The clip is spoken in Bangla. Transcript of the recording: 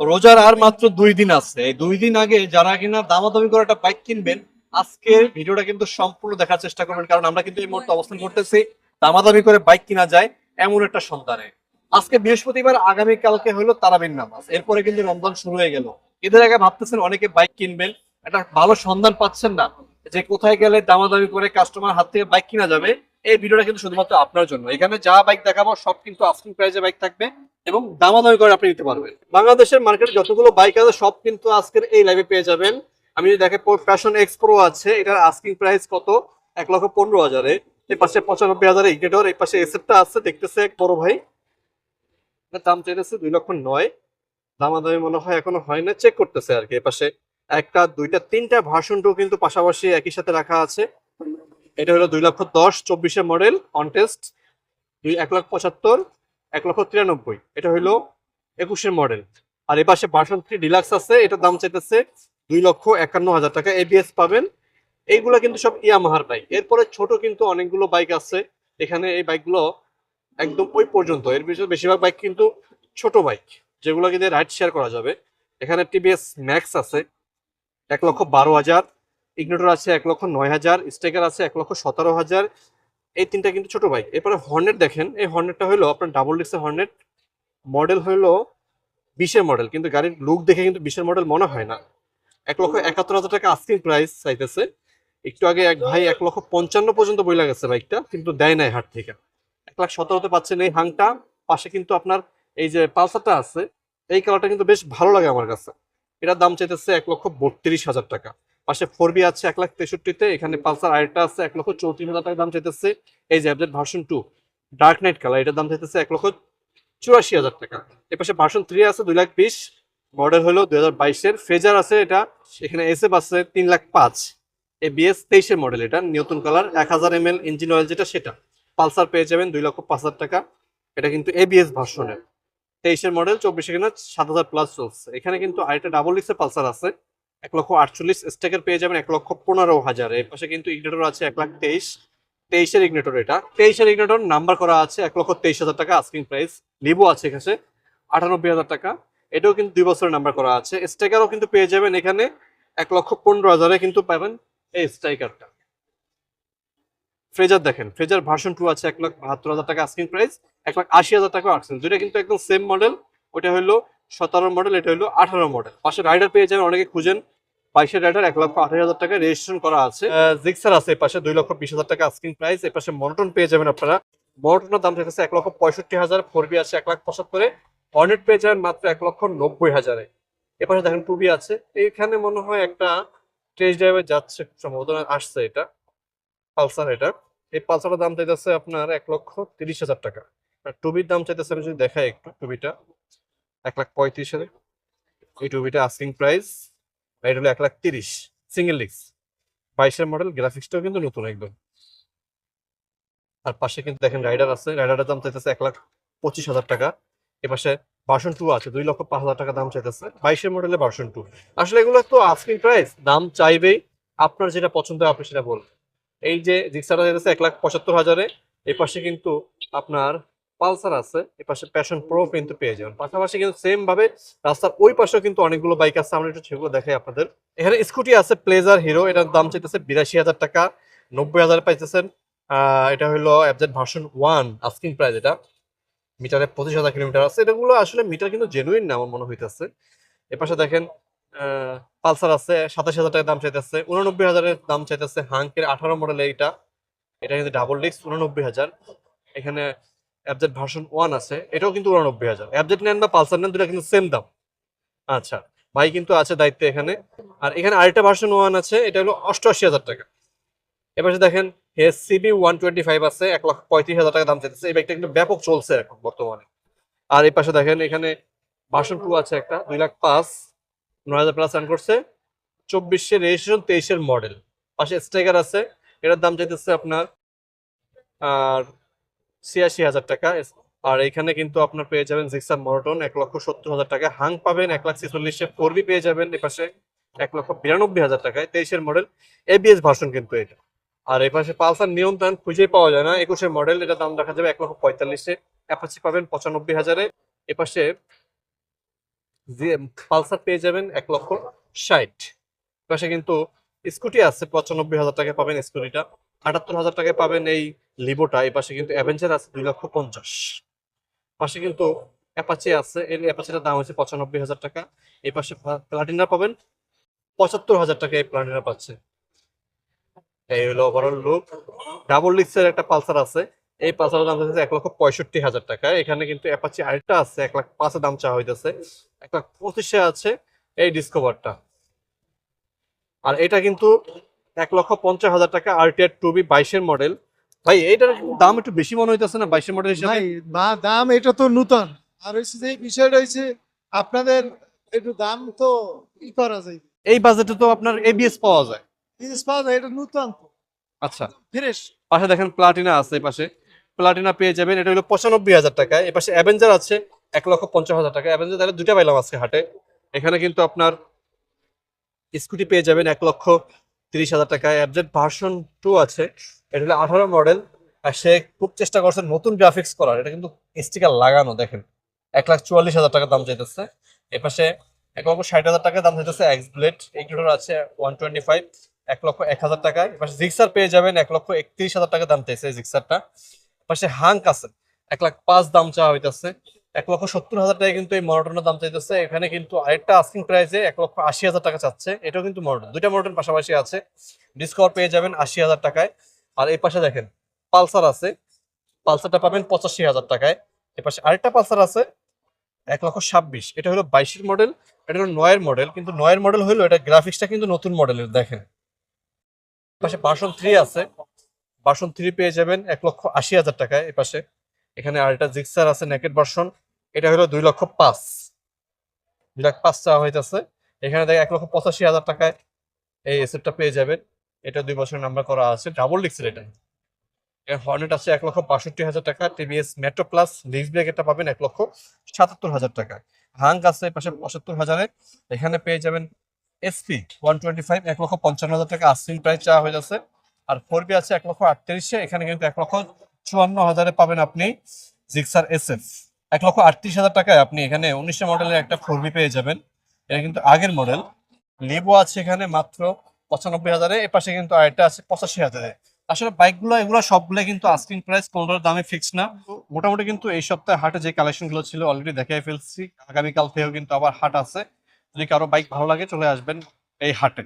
রোজার আর মাত্র দুই দিন আছে। এই দুই দিন আগে যারা কিনা দামাদামি করে একটা বাইক কিনবেন, আজকের ভিডিওটা কিন্তু সম্পূর্ণ দেখার চেষ্টা করবেন, কারণ আমরা কিন্তু এই মুহূর্তে অবস্থান করতেছি দামাদামি করে বাইক কিনা যায় এমন একটা সন্ধানে। আজকে বৃহস্পতিবার আগামী কালকে হলো তারাবিন নামাজ। এরপরে কিন্তু রমজান শুরু হয়ে গেল। এদের আগে ভাবতেছেন অনেকে বাইক কিনবেন, একটা ভালো সন্ধান পাচ্ছেন না। যে কোথায় গেলে দামাদামি করে কাস্টমার হাত থেকে বাইক কিনা যাবে, এই ভিডিওটা কিন্তু শুধুমাত্র আপনার জন্য। এখানে যা বাইক দেখাবো, সব কিন্তু আস্কিং প্রাইজে বাইক থাকবে এবং দামাদামি করে আপনি নিতে পারবেন। বাংলাদেশের মার্কেটে যতগুলো বাইক আছে, সব কিন্তু আজকের এই লাইভে পেয়ে যাবেন। আমি যদি দেখে ফ্যাশন এক্স প্রো আছে, এটার আস্কিং প্রাইস কত? এক লক্ষ পনেরো হাজারে। এই পাশে পঁচানব্বই হাজার ইগেটর এই পাশে এসএফটা আছে, দেখতেছে এক বড় ভাই। দাম চাইতেছে দুই লক্ষ নয়। দামাদামি মনে হয় এখনও হয় না চেক করতেছে আর কি এই পাশে। একটা, দুইটা, তিনটা ভার্সনটাও কিন্তু পাশাপাশি একই সাথে রাখা আছে। এটা হলো দুই লক্ষ দশ চব্বিশের মডেল অনটেস্ট দুই, এক লাখ পঁচাত্তর, এক লক্ষ তিরানব্বই। এটা হলো একুশের মডেল আর এ পাশে ভার্সন থ্রি ডিলাক্স আছে, এটার দাম চাইতেছে দুই লক্ষ একান্ন হাজার টাকা এবিএস পাবেন। এইগুলো কিন্তু সব ইয়ামাহার বাইক এরপরে ছোট কিন্তু অনেকগুলো বাইক আছে। এখানে এই বাইকগুলো একদম ওই পর্যন্ত। এর ভিতরে বেশিরভাগ বাইক কিন্তু ছোট বাইক যেগুলো কিন্তু রাইড শেয়ার করা যাবে। এখানে টিভিএস ম্যাক্স আছে। এক লক্ষ বারো হাজার ইগনোটর আছে এক লক্ষ নয় হাজার স্টেকার আছে এক লক্ষ সতেরো হাজার। এই তিনটা কিন্তু ছোট বাইক এরপরে হর্নেট দেখেন, এই হর্নেটটা হলো আপনার ডাবল ডিক্সের হর্নেট মডেল হলো বিশের মডেল কিন্তু গাড়ির লুক দেখে কিন্তু বিশের মডেল মনে হয় না। এক লক্ষ একাত্তর হাজার টাকা আস্কিং প্রাইস চাইতেছে। একটু আগে এক ভাই এক লক্ষ পঞ্চান্ন পর্যন্ত বইলা গেছে বাইকটা কিন্তু দেয় নাই হাট থেকে। এক লাখ সতেরোতে পাচ্ছেন এই হাংটা। পাশে কিন্তু আপনার এই যে পালসারটা আছে, এই কালারটা কিন্তু বেশ ভালো লাগে আমার কাছে। এটার দাম চাইতেছে এক লক্ষ বত্রিশ হাজার টাকা। পাশে ফোর বি আছে এক লাখ তেষট্টিতে, এখানে পালসার আরেকটা আছে এক লক্ষ চৌত্রিশ হাজার টাকা দাম চাইতেছে। এই যে version two dark knight colour এটার দাম চাইতেছে এক লক্ষ চুরাশি হাজার টাকা। এর পাশে ভার্সন থ্রি আছে দুই লাখ বিশ মডেল হলো দুই হাজার বাইশের ফেজার আছে এটা, এখানে এস এফ আছে তিন লাখ পাঁচ। এ বিএস তেইশের মডেল এটা, নতুন কালার এক হাজার এম এল ইঞ্জিন অয়েল যেটা, সেটা। পালসার পেয়ে যাবেন দুই লক্ষ পাঁচ হাজার টাকা। এটা কিন্তু এ এবিএস ভার্সনের তেইশের মডেল চব্বিশে কিনা সাত হাজার প্লাস চলছে এখানে কিন্তু আরেকটা ডাবল ডিক্সের পালসার আছে। এক লক্ষ আটচল্লিশ স্টেকের পেয়ে যাবেন এক লক্ষ পনেরো হাজার। এর পাশে কিন্তু ইগনেটর আছে এক লাখ তেইশ। তেইশের ইগনেটর এটা। তেইশের ইগনেটর নাম্বার করা আছে এক লক্ষ তেইশ হাজার টাকা আস্কিং প্রাইস লিভো আছে এখানে আটানব্বই হাজার টাকা। এটাও কিন্তু দুই বছরের নাম্বার করা আছে। স্টেকারও কিন্তু পেয়ে যাবেন এখানে এক লক্ষ পনেরো হাজারে কিন্তু পাবেন এই স্ট্রাইকারটা ফ্রেজার দেখেন ফ্রেজার ভার্সন টু আছে, এক লাখ বাহাত্তর হাজার টাকা আস্কিং প্রাইস এক লাখ আশি হাজার টাকা আসছেন দুইটা কিন্তু একদম সেম মডেল ওটা হলো সতেরো মডেল এটা হলো আঠারো মডেল পাশে রাইডার পেয়ে যাবেন, অনেকে খুঁজেন, বাইশের রাইডার এক লক্ষ আঠাশ হাজার টাকা রেজিস্ট্রেশন করা আছে। জিক্সার আছে পাশে দুই লক্ষ বিশ হাজার টাকা আস্কিং প্রাইস এর পাশে মনোটন পেয়ে যাবেন আপনারা। মনোটনের দাম থাকছে এক লক্ষ পঁয়ষট্টি হাজার ফোর বি আছে, এক লাখ পঁচাত্তরে। হর্নেট পেয়ে যাবেন মাত্র এক লক্ষ নব্বই হাজারে। এ পাশে দেখেন টুবি আছে এইখানে মনে হয় একটা টেস্ট ড্রাইভে যাচ্ছে, সম্ভবত আসছে এটা। পালসার এটা। এই পালসারের দাম চাইতেছে আপনার এক লক্ষ তিরিশ হাজার টাকা। আর টুবির দাম চাইতেছে, আমি যদি দেখাই একটু টুবিটা, এক লাখ পঁয়ত্রিশ হাজার এই টুবিটা আস্কিং প্রাইস এটা হলো এক লাখ তিরিশ সিঙ্গেল ডিস্ক বাইশের মডেল গ্রাফিক্সটাও কিন্তু নতুন একদম। আর পাশে কিন্তু দেখেন রাইডার আছে রাইডারের দাম চাইতেছে এক লাখ পঁচিশ হাজার টাকা। এ পাশে ভার্সন টু আছে, দুই লক্ষ পাঁচ হাজার টাকা দাম চাইতেছে। বাইশের মডেলের ভার্সন টু আসলে এগুলো তো আস্কিং প্রাইস দাম চাইবেই। আপনার যেটা পছন্দ হয়, আপনি সেটা বলবেন। এই যে রিক্সাটা যেতেছে এক লাখ পঁচাত্তর হাজারে, এই পাশে কিন্তু আপনার পালসার আছে, এই পাশে প্যাশন প্রো কিন্তু পেয়ে যাবেন। পাশাপাশি কিন্তু সেম ভাবে রাস্তার ওই পাশেও কিন্তু অনেকগুলো বাইক আছে, আমরা একটু সেগুলো দেখাই আপনাদের। এখানে স্কুটি আছে প্লেজার হিরো এটার দাম চাইতেছে বিরাশি হাজার টাকা, নব্বই হাজার পাইতেছেন। এটা হলো অ্যাবজেট ভার্সন ওয়ান আস্কিং প্রাইস এটা। মিটারে পঁচিশ হাজার কিলোমিটার আছে, এটাগুলো আসলে মিটার কিন্তু জেনুইন না, আমার মনে হইতেছে। এ পাশে দেখেন পালসার আছে, সাতাশ হাজার টাকা দাম চাইতেছে, উননব্বই হাজারের দাম চাইতেছে হাঙ্কের আঠারো মডেল এইটা। এটা কিন্তু ডাবল ডিস্ক উননব্বই হাজার। এখানে অ্যাবজেট ভার্সন ওয়ান আছে, এটাও কিন্তু উননব্বই হাজার। অ্যাবজেট নেন বা পালসার নেন দুটা কিন্তু সেম দাম। আচ্ছা ভাই কিন্তু আছে দায়িত্বে এখানে। আর এখানে আরেকটা ভার্সন ওয়ান আছে, এটা হলো অষ্টআশি হাজার টাকা। এবার দেখেন S CB one twenty five আছে, এক লক্ষ পঁয়ত্রিশ হাজার টাকা দাম চাইতেছে। এই বাইকটা কিন্তু ব্যাপক চলছে এখন বর্তমানে। আর এই পাশে দেখেন, এখানে ভার্সন টু আছে একটা, দুই লাখ পাঁচ। নয় হাজার প্লাস রান করছে। চব্বিশের রেজিস্ট্রেশন তেইশের মডেল পাশে স্ট্রাইকার আছে। এটার দাম চাইতেছে আপনার, আর ছিয়াশি হাজার টাকা। আর এখানে কিন্তু আপনার পেয়ে যাবেন জিক্সার মরটন এক লক্ষ সত্তর হাজার টাকা হাং পাবেন। এক লাখ ছেচল্লিশে ফোরবি পেয়ে যাবেন। এপাশে এক লক্ষ বিরানব্বই হাজার টাকায় তেইশের মডেল এবিএস ভার্সন কিন্তু এটা। আর এই পাশে পালসার নিয়ন্ত্রণ খুঁজেই পাওয়া যায় না। একুশের মডেল এটা দাম দেখা যাবে এক লক্ষ পঁয়তাল্লিশে। অ্যাপাচি পাবেন পঁচানব্বই হাজারে। এপাশে পালসার পেয়ে যাবেন এক লক্ষ ষাট। পাশে কিন্তু স্কুটি আছে, পঁচানব্বই হাজার টাকায় পাবেন স্কুটিটা। আটাত্তর হাজার টাকায় পাবেন এই লিবোটা, এই পাশে কিন্তু অ্যাভেঞ্জার আছে, দুই লক্ষ পঞ্চাশ। পাশে কিন্তু অ্যাপাচি আছে, এই অ্যাপাচিটার দাম হচ্ছে পঁচানব্বই হাজার টাকা। এই পাশে প্লাটিনা পাবেন, পঁচাত্তর হাজার টাকা এই প্লাটিনা পাচ্ছে। এই হলো ওভারঅল লুক ডাবল লিক্সের একটা পালসার আছে এই পালসারের দাম হচ্ছে এক লক্ষ পঁয়ষট্টি হাজার টাকা। এখানে কিন্তু অ্যাপাচি আরেকটা আছে এক লাখ পাঁচের দাম চাওয়া হইতেছে। এক লাখ পঁচিশে আছে এই ডিসকভারটা আর এটা কিন্তু এক লক্ষ পঞ্চাশ হাজার টাকা আর আরটিআর টু বি বাইশের মডেল ভাই এইটার দাম একটু বেশি মনে হইতেছে না বাইশের মডেল হিসেবে? দাম এটা তো নূতন। আর হচ্ছে যে বিষয়টা হচ্ছে আপনাদের একটু দাম তো ই করা যায়। এই বাজেটে তো আপনার এবিএস পাওয়া যায়। জিনিস পাওয়া যায় এটা নূতন আচ্ছা। ফ্রেশ পাশে দেখেন প্লাটিনা আছে এই পাশে। প্লাটিনা পেয়ে যাবেন। এটা হলো পঁচানব্বই হাজার টাকায় এই পাশে অ্যাভেঞ্জার আছে, এক লক্ষ পঞ্চাশ হাজার টাকা। অ্যাভেঞ্জার তাহলে দুইটা পাইলাম আজকে হাটে। এখানে কিন্তু আপনার স্কুটি পেয়ে যাবেন এক লক্ষ তিরিশ হাজার টাকায় অ্যাবজেট ভার্সন টু আছে। এটা হলো আঠারো মডেল আর সে খুব চেষ্টা করছে নতুন গ্রাফিক্স করার। এটা কিন্তু স্টিকার লাগানো, দেখেন। এক লাখ চুয়াল্লিশ হাজার টাকা দাম চাইতেছে। এ পাশে এক লক্ষ ষাট হাজার টাকা দাম চাইতেছে এক্স ব্লেড দুটোর আছে ওয়ান টোয়েন্টি ফাইভ এক লক্ষ এক হাজার টাকায় এপাশে জিক্সার পেয়ে যাবেন, এক লক্ষ একত্রিশ হাজার টাকা দাম চাইছে জিক্সারটা পাশে হাঙ্ক আছে। এক লাখ পাঁচ দাম চাওয়া হইতেছে। এক লক্ষ সত্তর হাজার টাকা কিন্তু এই মনোটনের দাম চাইতেছে। এখানে কিন্তু আরেকটা আস্কিং প্রাইসে এক লক্ষ আশি হাজার টাকা চাচ্ছে। এটাও কিন্তু মনোটন দুইটা মনোটন পাশাপাশি আছে। ডিসকভার পেয়ে যাবেন আশি হাজার টাকায়। আর এই পাশে দেখেন, পালসার আছে। পালসারটা পাবেন পঁচাশি হাজার টাকায়। এ পাশে আরেকটা পালসার আছে, এক লক্ষ ছাব্বিশ। এটা হলো বাইশের মডেল, এটা হলো নয়ের মডেল। কিন্তু নয়ের মডেল হলো এটা গ্রাফিক্সটা কিন্তু নতুন মডেলের, দেখেন। পাশে ভার্সন থ্রি আছে। ভার্সন থ্রি পেয়ে যাবেন এক লক্ষ আশি হাজার টাকায় এ পাশে। এখানে আর আরেকটা জিক্সার আছে নেকেট ভার্সন এটা হলো দুই লক্ষ পাঁচ। দুই লাখ পাঁচ চাওয়া হইতেছে। এখানে দেখে এক লক্ষ পঁচাশি হাজার টাকায় এই এসেটটা পেয়ে যাবেন। এটা দুই বছর নাম্বার করা আছে। ডাবল ডিক্সের এটা হর্নেট আছে এক লক্ষ বাষট্টি হাজার টাকা। TVS Metro Plus disc brake এটা পাবেন এক লক্ষ সাতাত্তর হাজার টাকা হাঙ্ক আছে পাশে পঁচাত্তর হাজারে। এখানে পেয়ে যাবেন এসপি ওয়ান টোয়েন্টি ফাইভ এক লক্ষ পঞ্চান্ন হাজার টাকা। আস্তিং প্রাইস চাওয়া হয়ে যাচ্ছে আর ফোর বি আছে এক লক্ষ আটত্রিশে, এখানে কিন্তু এক লক্ষ চুয়ান্ন হাজারে পাবেন আপনি জিক্সার এস এফ এক লক্ষ আটত্রিশ হাজার টাকায় আপনি এখানে উনিশশো মডেলের একটা ফোর বি পেয়ে যাবেন। এটা কিন্তু আগের মডেল লেবো আছে এখানে মাত্র পঁচানব্বই হাজারে, এ পাশে কিন্তু আরেকটা আছে পঁচাশি হাজারে। আসলে বাইকগুলো, এগুলো সবগুলো কিন্তু আস্কিং প্রাইস কোনটার দামে ফিক্স না। মোটামুটি কিন্তু এই সপ্তাহে হাটে যে কালেকশনগুলো ছিল অলরেডি দেখাই ফেলছি। আগামীকাল থেকেও কিন্তু আবার হাট আছে। যদি কারও বাইক ভালো লাগে, চলে আসবেন এই হাটে।